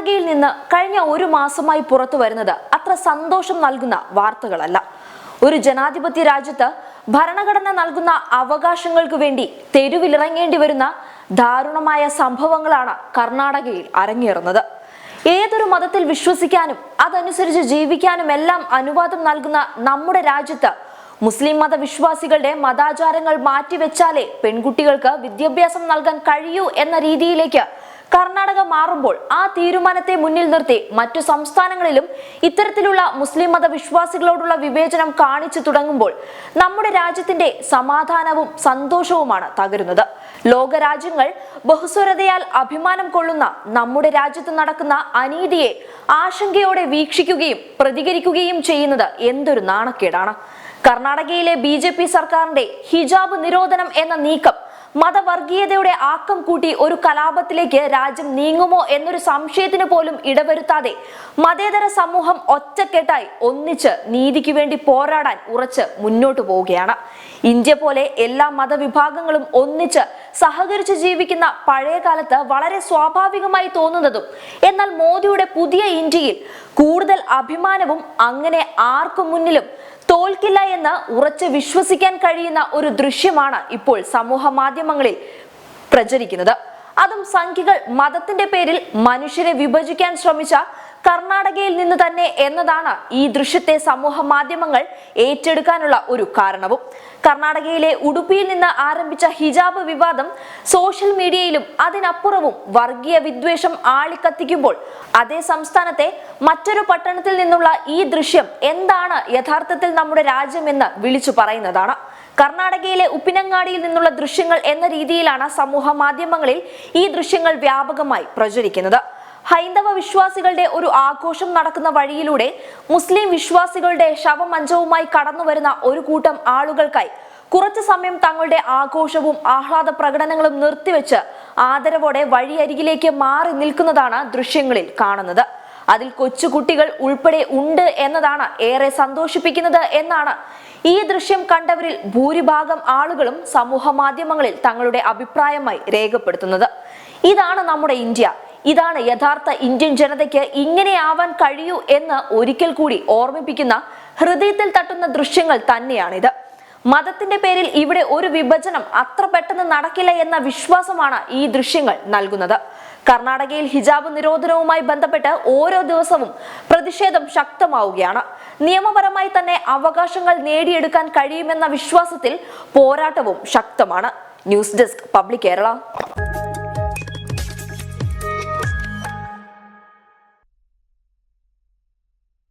കർണാടകയിൽ നിന്ന് കഴിഞ്ഞ ഒരു മാസമായി പുറത്തു വരുന്നത് അത്ര സന്തോഷം നൽകുന്ന വാർത്തകളല്ല. ഒരു ജനാധിപത്യ രാജ്യത്ത് ഭരണഘടന നൽകുന്ന അവകാശങ്ങൾക്ക് വേണ്ടി തെരുവിലിറങ്ങേണ്ടി വരുന്ന ദാരുണമായ സംഭവങ്ങളാണ് കർണാടകയിൽ അരങ്ങേറുന്നത്. ഏതൊരു മതത്തിൽ വിശ്വസിക്കാനും അതനുസരിച്ച് ജീവിക്കാനും എല്ലാം അനുവാദം നൽകുന്ന നമ്മുടെ രാജ്യത്ത് മുസ്ലിം മതവിശ്വാസികളുടെ മതാചാരങ്ങൾ മാറ്റിവെച്ചാലേ പെൺകുട്ടികൾക്ക് വിദ്യാഭ്യാസം നൽകാൻ കഴിയൂ എന്ന രീതിയിലേക്ക് കർണാടക മാറുമ്പോൾ ആ തീരുമാനത്തെ മുന്നിൽ നിർത്തി മറ്റു സംസ്ഥാനങ്ങളിലും ഇത്തരത്തിലുള്ള മുസ്ലിം മതവിശ്വാസികളോടുള്ള വിവേചനം കാണിച്ചു തുടങ്ങുമ്പോൾ നമ്മുടെ രാജ്യത്തിന്റെ സമാധാനവും സന്തോഷവുമാണ് തകരുന്നത്. ലോകരാജ്യങ്ങൾ ബഹുസ്വരതയാൽ അഭിമാനം കൊള്ളുന്ന നമ്മുടെ രാജ്യത്ത് നടക്കുന്ന അനീതിയെ ആശങ്കയോടെ വീക്ഷിക്കുകയും പ്രതികരിക്കുകയും ചെയ്യുന്നത് എന്തൊരു നാണക്കേടാണ്. കർണാടകയിലെ ബി സർക്കാരിന്റെ ഹിജാബ് നിരോധനം എന്ന നീക്കം മതവർഗീയതയുടെ ആക്കം കൂട്ടി ഒരു കലാപത്തിലേക്ക് രാജ്യം നീങ്ങുമോ എന്നൊരു സംശയത്തിന് പോലും ഇടവരുത്താതെ മതേതര സമൂഹം ഒറ്റക്കെട്ടായി ഒന്നിച്ച് നീതിക്ക് വേണ്ടി പോരാടാൻ ഉറച്ച് മുന്നോട്ടു പോവുകയാണ്. ഇന്ത്യ പോലെ എല്ലാ മതവിഭാഗങ്ങളും ഒന്നിച്ച് സഹകരിച്ച് ജീവിക്കുന്ന പഴയ കാലത്ത് വളരെ സ്വാഭാവികമായി തോന്നുന്നതും എന്നാൽ മോദിയുടെ പുതിയ ഇന്ത്യയിൽ കൂടുതൽ അഭിമാനവും അങ്ങനെ ആർക്കും മുന്നിലും തോൽക്കില്ല എന്ന് ഉറച്ച് വിശ്വസിക്കാൻ കഴിയുന്ന ഒരു ദൃശ്യമാണ് ഇപ്പോൾ സമൂഹ മാധ്യമങ്ങളിൽ പ്രചരിക്കുന്നത്. അതും സംഖ്യകൾ മതത്തിന്റെ പേരിൽ മനുഷ്യരെ വിഭജിക്കാൻ ശ്രമിച്ച കർണാടകയിൽ നിന്ന് തന്നെ എന്നതാണ് ഈ ദൃശ്യത്തെ സമൂഹ മാധ്യമങ്ങൾ ഏറ്റെടുക്കാനുള്ള ഒരു കാരണവും. കർണാടകയിലെ ഉടുപ്പിയിൽ നിന്ന് ആരംഭിച്ച ഹിജാബ് വിവാദം സോഷ്യൽ മീഡിയയിലും അതിനപ്പുറവും വർഗീയ വിദ്വേഷം ആളിക്കത്തിക്കുമ്പോൾ അതേ സംസ്ഥാനത്തെ മറ്റൊരു പട്ടണത്തിൽ നിന്നുള്ള ഈ ദൃശ്യം എന്താണ് യഥാർത്ഥത്തിൽ നമ്മുടെ രാജ്യമെന്ന് വിളിച്ചു പറയുന്നതാണ്. കർണാടകയിലെ ഉപ്പിനങ്ങാടിയിൽ നിന്നുള്ള ദൃശ്യങ്ങൾ എന്ന രീതിയിലാണ് സമൂഹ മാധ്യമങ്ങളിൽ ഈ ദൃശ്യങ്ങൾ വ്യാപകമായി പ്രചരിക്കുന്നത്. ഹൈന്ദവ വിശ്വാസികളുടെ ഒരു ആഘോഷം നടക്കുന്ന വഴിയിലൂടെ മുസ്ലിം വിശ്വാസികളുടെ ശവമഞ്ചവുമായി കടന്നു വരുന്ന ഒരു കൂട്ടം ആളുകൾക്കായി കുറച്ചു സമയം തങ്ങളുടെ ആഘോഷവും ആഹ്ലാദ പ്രകടനങ്ങളും നിർത്തിവെച്ച് ആദരവോടെ വഴിയരികിലേക്ക് മാറി നിൽക്കുന്നതാണ് ദൃശ്യങ്ങളിൽ കാണുന്നത്. അതിൽ കൊച്ചുകുട്ടികൾ ഉൾപ്പെടെ ഉണ്ട് എന്നതാണ് ഏറെ സന്തോഷിപ്പിക്കുന്നത് എന്നാണ് ഈ ദൃശ്യം കണ്ടവരിൽ ഭൂരിഭാഗം ആളുകളും സമൂഹ മാധ്യമങ്ങളിൽ തങ്ങളുടെ അഭിപ്രായമായി രേഖപ്പെടുത്തുന്നത്. ഇതാണ് നമ്മുടെ ഇന്ത്യ. ഇതാണ് യഥാർത്ഥ ഇന്ത്യൻ ജനതയ്ക്ക് ഇങ്ങനെയാവാൻ കഴിയൂ എന്ന് ഒരിക്കൽ കൂടി ഓർമ്മിപ്പിക്കുന്ന ഹൃദയത്തിൽ തട്ടുന്ന ദൃശ്യങ്ങൾ തന്നെയാണിത്. മതത്തിന്റെ പേരിൽ ഇവിടെ ഒരു വിഭജനം അത്ര പെട്ടെന്ന് നടക്കില്ല എന്ന വിശ്വാസമാണ് ഈ ദൃശ്യങ്ങൾ നൽകുന്നത്. കർണാടകയിൽ ഹിജാബ് നിരോധനവുമായി ബന്ധപ്പെട്ട് ഓരോ ദിവസവും പ്രതിഷേധം ശക്തമാവുകയാണ്. നിയമപരമായി തന്നെ അവകാശങ്ങൾ നേടിയെടുക്കാൻ കഴിയുമെന്ന വിശ്വാസത്തിൽ പോരാട്ടവും ശക്തമാണ്. News desk public Kerala.